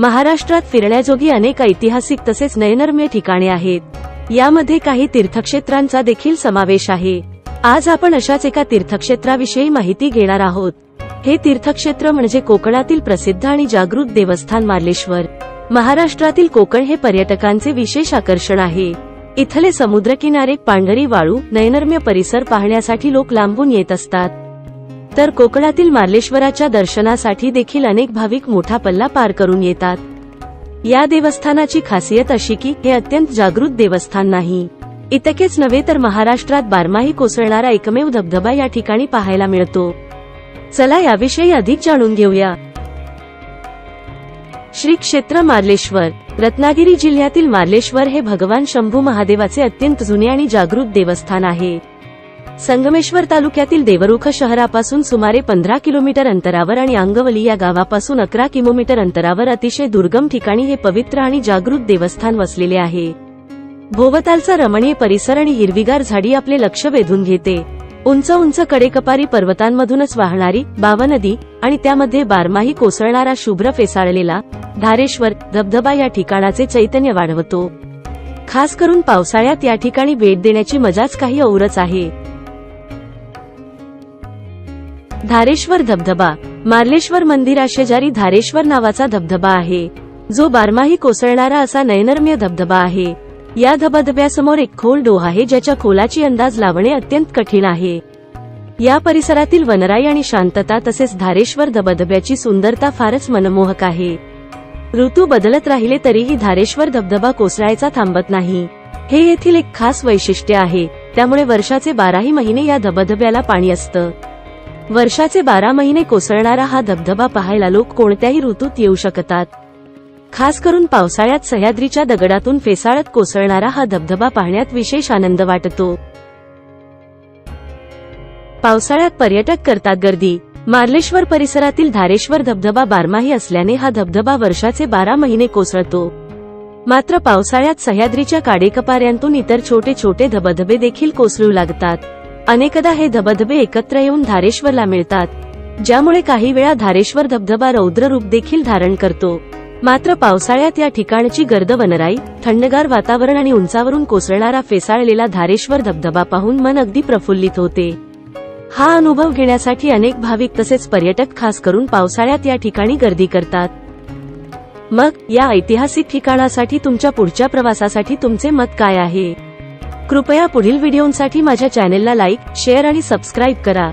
महाराष्ट्रात फिरण्याजोगी अनेक ऐतिहासिक तसेच नयनरम्य ठिकाणे आहेत. यामध्ये काही तीर्थक्षेत्रांचा देखील समावेश आहे. आज आपण अशाच एका तीर्थक्षेत्राविषयी माहिती घेणार आहोत. हे तीर्थक्षेत्र म्हणजे कोकणातील प्रसिद्ध आणि जागृत देवस्थान मार्लेश्वर. महाराष्ट्रातील कोकण हे पर्यटकांचे विशेष आकर्षण आहे. इथले समुद्रकिनारे पांढरी वाळू नयनरम्य परिसर पाहण्यासाठी लोक लांबून येत असतात. तर कोकणातील मार्लेश्वराच्या दर्शनासाठी देखील अनेक भाविक मोठा पल्ला पार करून येतात. या देवस्थानाची खासियत अशी की हे अत्यंत जागृत देवस्थान नाही. इतकेच नव्हे तर महाराष्ट्रात बारमाही कोसळणारा एकमेव धबधबा या ठिकाणी पाहायला मिळतो. चला याविषयी अधिक जाणून घेऊया. श्री क्षेत्र मार्लेश्वर रत्नागिरी जिल्ह्यातील मार्लेश्वर हे भगवान शंभू महादेवाचे अत्यंत जुने आणि जागृत देवस्थान आहे. संगमेश्वर तालुक्यातील देवरुख शहरापासून सुमारे पंधरा किलोमीटर अंतरावर आणि अंगवली या गावापासून अकरा किलोमीटर अंतरावर अतिशय दुर्गम ठिकाणी हे पवित्र आणि जागृत देवस्थान वसलेले आहे. भोवतालचा रमणीय परिसर आणि हिरवीगार झाडी आपले लक्ष वेधून घेते. उंच उंच कडेकपारी पर्वतांमधूनच वाहणारी बावा नदी आणि त्यामध्ये बारमाही कोसळणारा शुभ्र फेसाळलेला धारेश्वर धबधबा या ठिकाणाचे चैतन्य वाढवतो. खास करून पावसाळ्यात या ठिकाणी भेट देण्याची मजाच काही औरच आहे. धारेश्वर धबधबा. मार्लेश्वर मंदिराशेजारी धारेश्वर नावाचा धबधबा आहे. जो बारमाही कोसळणारा असा नयनरम्य धबधबा आहे. या धबधब्यासमोर एक खोल डोह आहे ज्याच्या खोलाची अंदाज लावणे अत्यंत कठीण आहे. या परिसरातील वनराई आणि शांतता तसेच धारेश्वर धबधब्याची सुंदरता फारच मनमोहक आहे. ऋतू बदलत राहिले तरीही धारेश्वर धबधबा कोसळायचा थांबत नाही. हे येथील एक खास वैशिष्ट्य आहे. त्यामुळे वर्षाचे बाराही महिने या धबधब्याला पाणी असतं. वर्षाचे बारा महिने कोसळणारा हा धबधबा पाहायला लोक कोणत्याही ऋतूत येऊ शकतात. खास करून पावसाळ्यात सह्याद्रीच्या दगडातून फेसाळत कोसळणारा हा धबधबा पाहण्यात विशेष आनंद वाटतो. पावसाळ्यात पर्यटक करतात गर्दी. मार्लेश्वर परिसरातील धारेश्वर धबधबा बारमाही असल्याने हा धबधबा वर्षाचे बारा महिने कोसळतो. मात्र पावसाळ्यात सह्याद्रीच्या काडेकपाऱ्यांतून इतर छोटे छोटे धबधबे देखील कोसळू लागतात. अनेकदा हे धबधबे एकत्र येऊन धारेश्वरला मिळतात ज्यामुळे काही वेळा धारेश्वर धबधबा रौद्र रूप देखील धारण करतो. मात्र पावसाळ्यात या ठिकाणची गर्द वनराई थंडगार वातावरण आणि उंचावरून कोसळणारा फेसाळलेला धारेश्वर धबधबा पाहून मन अगदी प्रफुल्लित होते. हा अनुभव घेण्यासाठी अनेक भाविक तसेच पर्यटक खास करून पावसाळ्यात या ठिकाणी गर्दी करतात. मग या ऐतिहासिक ठिकाणासाठी तुमच्या पुढच्या प्रवासासाठी तुमचे मत काय आहे? कृपया पुढील व्हिडिओंसाठी माझ्या चॅनेलला लाईक शेअर आणि सबस्क्राईब करा.